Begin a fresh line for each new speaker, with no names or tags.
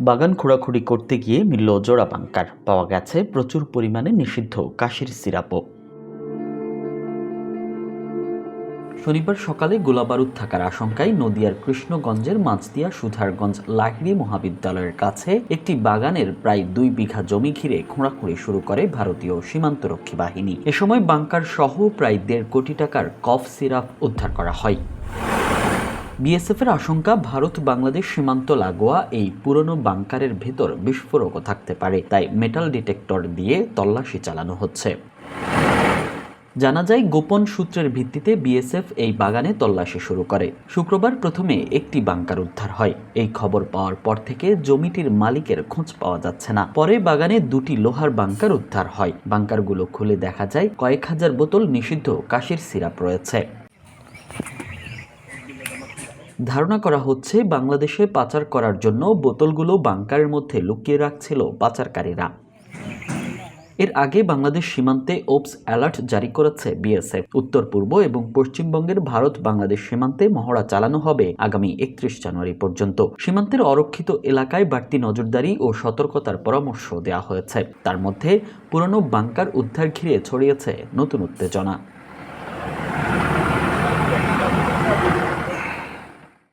বাগান খোঁড়াখুড়ি করতে গিয়ে মিলল জোড়া বাঙ্কার পাওয়া গেছে প্রচুর পরিমাণে নিষিদ্ধ কাশির সিরাপও। শনিবার সকালে গোলাবারুদ থাকার আশঙ্কায় নদিয়ার কৃষ্ণগঞ্জের মাছদিয়া সুধারগঞ্জ লাহিড়ি মহাবিদ্যালয়ের কাছে একটি বাগানের প্রায় দুই বিঘা জমি ঘিরে খোঁড়াখুঁড়ি শুরু করে ভারতীয় সীমান্তরক্ষী বাহিনী। এ সময় বাংকার সহ প্রায় দেড় কোটি টাকার কফ সিরাপ উদ্ধার করা হয়। বিএসএফের আশঙ্কা, ভারত, বাংলাদেশ সীমান্ত লাগোয়া এই পুরনো বাংকারের ভেতর বিস্ফোরকও থাকতে পারে। তাই মেটাল ডিটেক্টর দিয়ে তল্লাশি চালানো হচ্ছে। জানা যায়, গোপন সূত্রের ভিত্তিতে বিএসএফ এই বাগানে তল্লাশি শুরু করে। শুক্রবার প্রথমে একটি বাংকার উদ্ধার হয়। এই খবর পাওয়ার পর থেকে জমিটির মালিকের খোঁজ পাওয়া যাচ্ছে না। পরে বাগানে দুটি লোহার বাংকার উদ্ধার হয়। বাংকারগুলো খুলে দেখা যায়, কয়েক হাজার বোতল নিষিদ্ধ কাশির সিরাপ রয়েছে। ধারণা করা হচ্ছে বাংলাদেশে পাচার করার জন্য বোতলগুলো বাংকারের মধ্যে লুকিয়ে রাখছিল পাচারকারীরা। এর আগে বাংলাদেশ সীমান্তে ওপস অ্যালার্ট জারি করেছে বিএসএফ। উত্তর, পূর্ব এবং পশ্চিমবঙ্গের ভারত বাংলাদেশ সীমান্তে মহড়া চালানো হবে আগামী একত্রিশ জানুয়ারি পর্যন্ত। সীমান্তের অরক্ষিত এলাকায় বাড়তি নজরদারি ও সতর্কতার পরামর্শ দেওয়া হয়েছে। তার মধ্যে পুরনো বাংকার উদ্ধার ঘিরে ছড়িয়েছে নতুন উত্তেজনা।